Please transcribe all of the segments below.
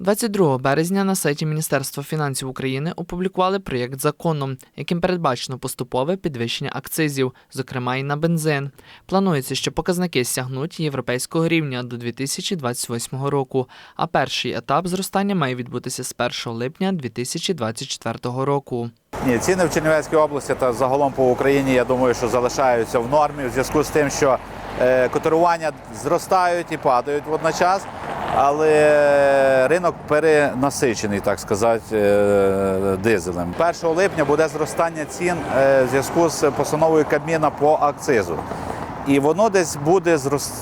22 березня на сайті Міністерства фінансів України опублікували проєкт закону, яким передбачено поступове підвищення акцизів, зокрема і на бензин. Планується, що показники сягнуть європейського рівня до 2028 року, а перший етап зростання має відбутися з 1 липня 2024 року. Ні, ціни в Чернівецькій області та загалом по Україні, я думаю, що залишаються в нормі в зв'язку з тим, що е, котирування зростають і падають водночас, але ринок перенасичений, так сказати, е, дизелем. 1 липня буде зростання цін е, в зв'язку з постановою Кабміна по акцизу. І воно десь буде зрос...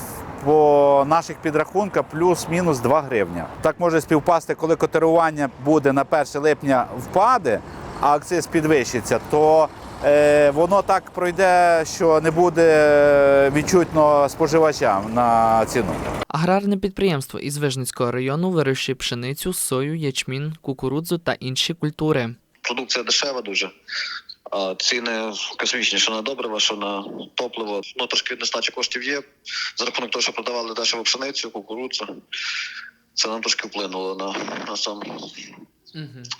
по наших підрахунках плюс-мінус 2 гривня. Так може співпасти, коли котирування буде на 1 липня впаде, а акциз підвищиться, то воно так пройде, що не буде відчутно споживачам на ціну. Аграрне підприємство із Вижницького району вирощує пшеницю, сою, ячмін, кукурудзу та інші культури. продукція дешева дуже. А ціни космічні, що на добрива, що на топливо. Ну трошки нестача коштів є. За рахунок того, що продавали дешеву пшеницю, кукурудзу. Це нам трошки вплинуло на, на сам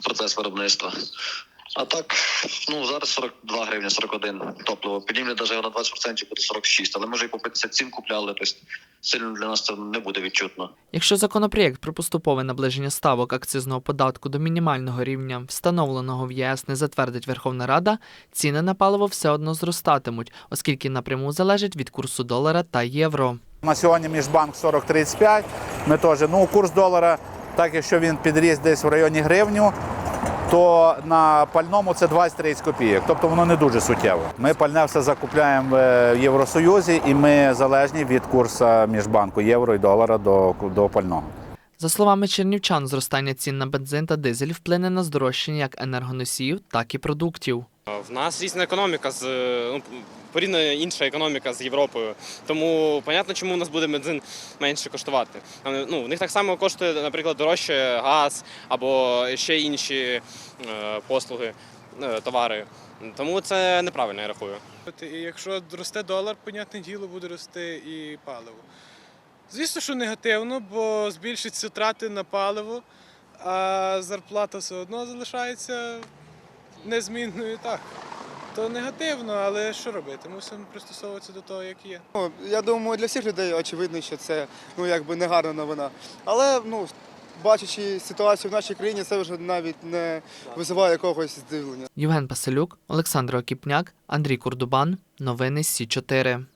процес виробництва. А так, ну зараз 42 гривні, 41 топливо. Піднімлять навіть на 20% буде 46, але може і по 57 купляли, тобто сильно для нас це не буде відчутно. Якщо законопроєкт про поступове наближення ставок акцизного податку до мінімального рівня, встановленого в ЄС, не затвердить Верховна Рада, ціни на паливо все одно зростатимуть, оскільки напряму залежить від курсу долара та євро. На сьогодні міжбанк 40-35. Ми теж, ну, курс долара, так якщо він підріс десь в районі гривню, то на пальному це 20-30 копійок. Тобто воно не дуже суттєво. Ми пальне все закупляємо е, в Євросоюзі і ми залежні від курсу міжбанку євро і долара до, до пального. За словами чернівчан, зростання цін на бензин та дизель вплине на здорожчання як енергоносіїв, так і продуктів. В нас різна економіка з ну, порівняно інша економіка з Європою. Тому понятно, чому у нас буде бензин менше коштувати. Ну, в них так само коштує, наприклад, дорожче газ або ще інші е, послуги, е, товари. Тому це неправильно, я рахую. Якщо росте долар, понятне діло, буде рости і паливо. Звісно, що негативно, бо збільшаться трати на паливо, а зарплата все одно залишається незмінною. Так. То негативно, але що робити? Мусимо пристосовуватися до того, як є. Ну, я думаю, для всіх людей очевидно, що це ну якби не гарна новина. Але ну бачачи ситуацію в нашій країні, це вже навіть не визиває якогось здивлення. Євген Паселюк, Олександр Окіпняк, Андрій Курдубан. Новини Сі 4